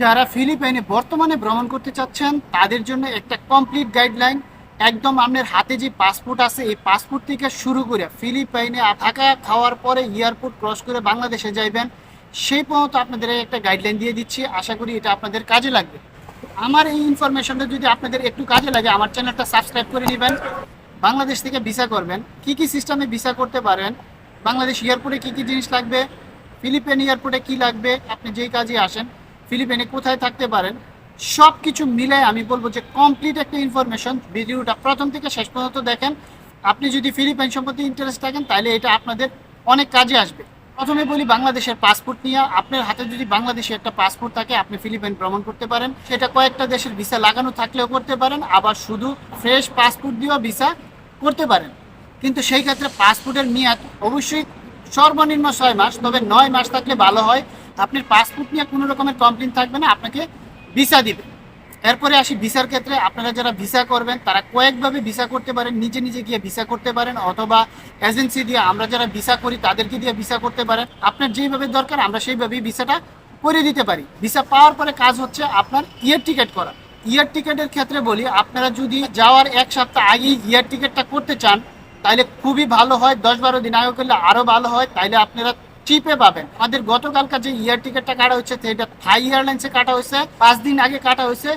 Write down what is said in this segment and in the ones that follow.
যারা ফিলিপাইনে বর্তমানে ভ্রমণ করতে চাচ্ছেন, তাদের জন্য একটা কমপ্লিট গাইডলাইন একদম আপনার হাতে যে পাসপোর্ট আছে, এই পাসপোর্ট থেকে শুরু করে ফিলিপাইনে থাকা, খাওয়ার পরে এয়ারপোর্ট ক্রস করে বাংলাদেশে যাইবেন, সেই পর্যন্ত আপনাদের একটা গাইডলাইন দিয়ে দিচ্ছি। আশা করি এটা আপনাদের কাজে লাগবে। আমার এই ইনফরমেশনটা যদি আপনাদের একটু কাজে লাগে, আমার চ্যানেলটা সাবস্ক্রাইব করে নেবেন। বাংলাদেশ থেকে ভিসা করবেন। কি কি সিস্টেমে ভিসা করতে পারেন? বাংলাদেশ এয়ারপোর্টে কি কি জিনিস লাগবে? ফিলিপাইন এয়ারপোর্টে কি লাগবে? আপনি যেই কাজে আসেন ফিলিপাইনে কোথায় থাকতে পারেন সব কিছু মিলাই আমি বলব যে কমপ্লিট একটা ইনফরমেশন ভিডিওটা প্রথম থেকে শেষ পর্যন্ত দেখেন। আপনি যদি ফিলিপাইন সম্পর্কে ইন্টারেস্ট থাকেন, তাহলে এটা আপনাদের অনেক কাজে আসবে। প্রথমে বলি বাংলাদেশের পাসপোর্ট নিয়ে, আপনার হাতে যদি বাংলাদেশে একটা পাসপোর্ট থাকে, আপনি ফিলিপাইন ভ্রমণ করতে পারেন। সেটা কয়েকটা দেশের ভিসা লাগানো থাকলেও করতে পারেন, আবার শুধু ফ্রেশ পাসপোর্ট দিয়েও ভিসা করতে পারেন। কিন্তু সেই ক্ষেত্রে পাসপোর্টের মেয়াদ অবশ্যই সর্বনিম্ন ছয় মাস, তবে নয় মাস থাকলে ভালো হয়। আপনার পাসপোর্ট নিয়ে কোনো রকমের কমপ্লেন থাকবে না, আপনাকে ভিসা দিবে। এরপরে আসি ভিসার ক্ষেত্রে, আপনারা যারা ভিসা করবেন, তারা কয়েকভাবে ভিসা করতে পারেন, নিজে নিজে গিয়ে ভিসা করতে পারেন, অথবা এজেন্সি দিয়ে আমরা যারা ভিসা করি, তাদেরকে দিয়ে ভিসা করতে পারেন। আপনার যেইভাবে দরকার, আমরা সেইভাবেই ভিসাটা করে দিতে পারি। ভিসা পাওয়ার পরে কাজ হচ্ছে আপনার ইয়ার টিকিট করা। ইয়ার টিকিটের ক্ষেত্রে বলি, আপনারা যদি যাওয়ার এক সপ্তাহ আগেই ইয়ার টিকিটটা করতে চান তাহলে খুবই ভালো হয়। দশ বারো দিন আগে করলে আরও ভালো হয়। তাইলে আপনারা চিপে পাবেন। আমাদের গতকালকার যে ইয়ার টিকিটটা কাটা হয়েছে সেটা থাই এয়ারলাইন্সে কাটা হয়েছে, পাঁচ দিন আগে কাটা হয়েছে,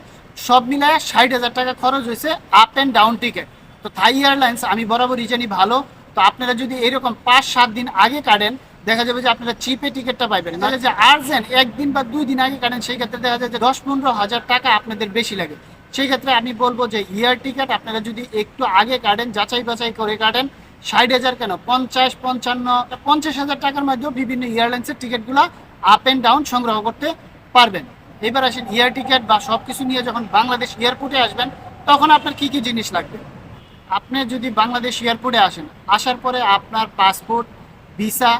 সব মিলায় ষাট হাজার টাকা খরচ হয়েছে আপ অ্যান্ড ডাউন টিকিট তো থাই এয়ারলাইন্স আমি বরাবরই জানি ভালো, তো আপনারা যদি এরকম পাঁচ, সাত দিন আগে কাটেন, দেখা যাবে যে আপনারা চিপে টিকিটটা পাইবেন। নাহলে যে আর্জেন্ট একদিন বা দুই দিন আগে কাটেন, সেই ক্ষেত্রে দেখা যায় যে দশ, পনেরো হাজার টাকা আপনাদের বেশি লাগে। সেই ক্ষেত্রে আমি বলব যে ইয়ার টিকিট আপনারা যদি একটু আগে কাটেন যাচাই বাছাই করে কাটেন ষাট হাজার কেন? পঞ্চাশ, পঞ্চান্ন পঞ্চাশ হাজার টাকার মধ্যেও বিভিন্ন এয়ারলাইন্সের টিকিটগুলো আপ অ্যান্ড ডাউন সংগ্রহ করতে পারবেন। এবার আসেন এয়ার টিকিট বা সব কিছু নিয়ে যখন বাংলাদেশ এয়ারপোর্টে আসবেন, তখন আপনার কি কি জিনিস লাগবে? আপনি যদি বাংলাদেশ এয়ারপোর্টে আসেন, আসার পরে আপনার পাসপোর্ট ভিসা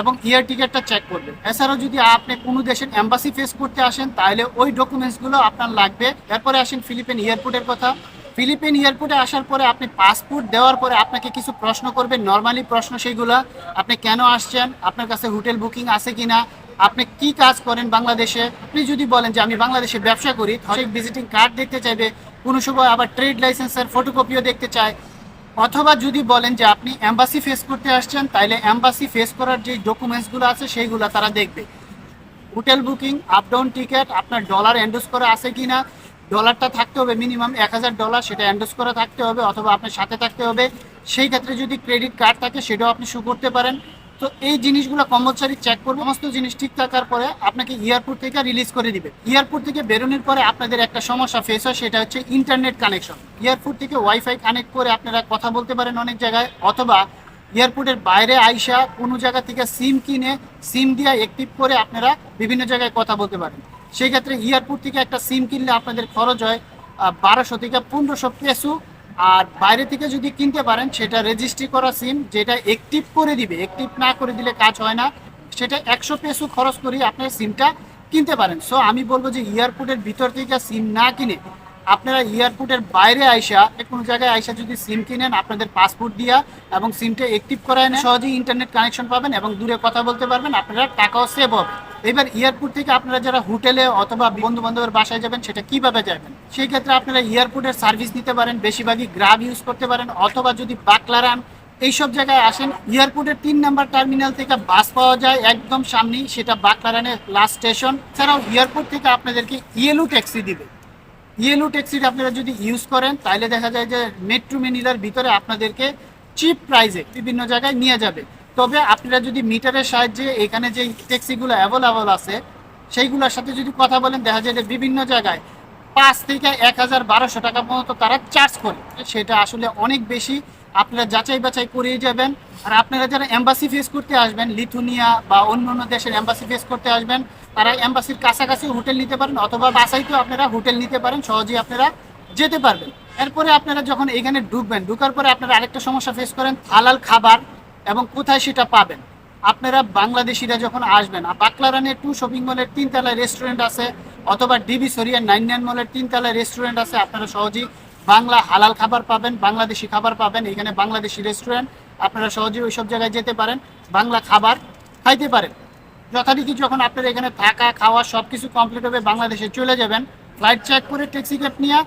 এবং এয়ার টিকিটটা চেক করবে এছাড়াও যদি আপনি কোনো দেশের এম্বাসি ফেস করতে আসেন, তাহলে ওই ডকুমেন্টসগুলো আপনার লাগবে। এরপরে আসেন ফিলিপিন এয়ারপোর্টের কথা। ফিলিপিন এয়ারপোর্টে আসার পরে আপনি পাসপোর্ট দেওয়ার পরে আপনাকে কিছু প্রশ্ন করবে, নর্মালি প্রশ্ন সেইগুলো আপনি কেন আসছেন? আপনার কাছে হোটেল বুকিং আছে কি না আপনি কি কাজ করেন বাংলাদেশে? আপনি যদি বলেন যে আমি বাংলাদেশে ব্যবসা করি তাহলে ভিজিটিং কার্ড দেখতে চাইবে, কোনো সময় আবার ট্রেড লাইসেন্সের ফটোকপিও দেখতে চায়। অথবা যদি বলেন যে আপনি অ্যাম্বাসি ফেস করতে আসছেন, তাইলে অ্যাম্বাসি ফেস করার যে ডকুমেন্টসগুলো আছে সেইগুলো তারা দেখবে। Hotel booking up down ticket আপনার ডলার এন্ডোজ করা আছে কি না ডলারটা থাকতে হবে মিনিমাম এক হাজার ডলার, সেটা এন্ডোজ করা থাকতে হবে অথবা আপনার সাথে থাকতে হবে। সেই ক্ষেত্রে যদি ক্রেডিট কার্ড থাকে, সেটাও আপনি শু করতে পারেন। তো এই জিনিসগুলো কম্পালসারি চেক করবে। সমস্ত জিনিস ঠিক থাকার পরে আপনাকে এয়ারপোর্ট থেকে রিলিজ করে দিবে। এয়ারপোর্ট থেকে বেরোনোর পরে আপনাদের একটা সমস্যা ফেস হয়, সেটা হচ্ছে ইন্টারনেট কানেকশন এয়ারপোর্ট থেকে ওয়াইফাই কানেক্ট করে আপনারা কথা বলতে পারেন অনেক জায়গায়, অথবা এয়ারপোর্টের বাইরে আইসা কোনো জায়গা থেকে সিম কিনে সিম দিয়ে অ্যাক্টিভ করে আপনারা বিভিন্ন জায়গায় কথা বলতে পারেন। সেই ক্ষেত্রে এয়ারপোর্ট থেকে একটা সিম কিনলে আপনাদের খরচ হয় বারোশো থেকে পনেরোশো পেসু। আর বাইরে থেকে যদি কিনতে পারেন, সেটা রেজিস্ট্রি করা সিম, যেটা অ্যাক্টিভ করে দিবে। অ্যাক্টিভ না করে দিলে কাজ হয় না। সেটা একশো পেসু খরচ করে আপনার সিমটা কিনতে পারেন। সো আমি বলব যে এয়ারপোর্টের ভিতর থেকে সিম না কিনে আপনারা এয়ারপোর্টের বাইরে আইসা কোনো জায়গায় আইসা যদি সিম কিনেন, আপনাদের পাসপোর্ট দিয়া এবং সিমটা অ্যাক্টিভ করায় সহজেই ইন্টারনেট কানেকশন পাবেন এবং দূরে কথা বলতে পারবেন। আপনারা টাকাও সেভ হবে। এবার এয়ারপোর্ট থেকে আপনারা যারা হোটেলে অথবা বন্ধু বান্ধবের বাসায় যাবেন, সেটা কীভাবে যাবেন? সেই ক্ষেত্রে আপনারা এয়ারপোর্টের সার্ভিস নিতে পারেন, বেশিরভাগই গ্রাব ইউজ করতে পারেন, অথবা যদি বাকলারান, এইসব জায়গায় আসেন এয়ারপোর্টের তিন নাম্বার টার্মিনাল থেকে বাস পাওয়া যায় একদম সামনেই, সেটা বাকলারানের লাস্ট স্টেশন এছাড়াও এয়ারপোর্ট থেকে আপনাদেরকে ইয়েলো ট্যাক্সি দিবে। ইয়েলো ট্যাক্সিটা আপনারা যদি ইউজ করেন তাহলে দেখা যায় যে মেট্রো মিনিলার ভিতরে আপনাদেরকে চিপ প্রাইসে বিভিন্ন জায়গায় নিয়ে যাবে। তবে আপনারা যদি মিটারের সাহায্যে এখানে যে ট্যাক্সিগুলো অ্যাভেলেবল আছে, সেইগুলোর সাথে যদি কথা বলেন, দেখা যায় যে বিভিন্ন জায়গায় পাঁচ থেকে এক হাজার বারোশো টাকা পর্যন্ত তারা চার্জ করে। সেটা আসলে অনেক বেশি। আপনারা যাচাই বাছাই করেই যাবেন। আর আপনারা যারা এম্বাসি ফেস করতে আসবেন, লিথুনিয়া বা অন্য অন্য দেশের এম্বাসি ফেস করতে আসবেন, তারা এম্বাসির কাছাকাছি হোটেল নিতে পারেন অথবা বাসাইতেও আপনারা হোটেল নিতে পারেন, সহজেই আপনারা যেতে পারবেন। এরপরে আপনারা যখন এখানে ঢুকবেন, ঢুকার পরে আপনারা আরেকটা সমস্যা ফেস করেন, হালাল খাবার। এবং কোথায় সেটা পাবেন? আপনারা বাংলাদেশিরা যখন আসবেন, আর বাকলারানের টু শপিং মলের তিনতলায় রেস্টুরেন্ট আছে, অথবা ডিবি সরিয়ার নাইন নাইন মলের তিনতলায় রেস্টুরেন্ট আছে, আপনারা সহজেই বাংলা হালাল খাবার পাবেন, বাংলাদেশি খাবার পাবেন, এখানে বাংলাদেশি রেস্টুরেন্ট আপনারা সহজেই ওইসব জায়গায় যেতে পারেন, বাংলা খাবার খাইতে পারেন। যথারীতি যখন আপনারা এখানে থাকা, খাওয়া সব কিছু কমপ্লিট হবে, বাংলাদেশে চলে যাবেন। ফ্লাইট চেক করে ট্যাক্সি ক্যাব নিয়ে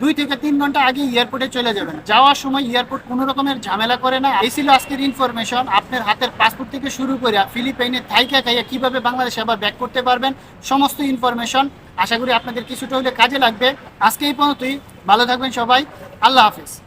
দুই থেকে তিন ঘণ্টা আগে এয়ারপোর্টে চলে যাবেন। যাওয়ার সময় এয়ারপোর্ট কোনো রকমের ঝামেলা করে না। এই ছিল আজকের ইনফরমেশন আপনার হাতের পাসপোর্ট থেকে শুরু করে ফিলিপাইনে থাইকা খাইয়া কীভাবে বাংলাদেশে আবার ব্যাক করতে পারবেন, সমস্ত ইনফরমেশন আশা করি আপনাদের কিছুটা হলে কাজে লাগবে। আজকে এই পর্যন্তই। ভালো থাকবেন সবাই। আল্লাহ হাফিজ।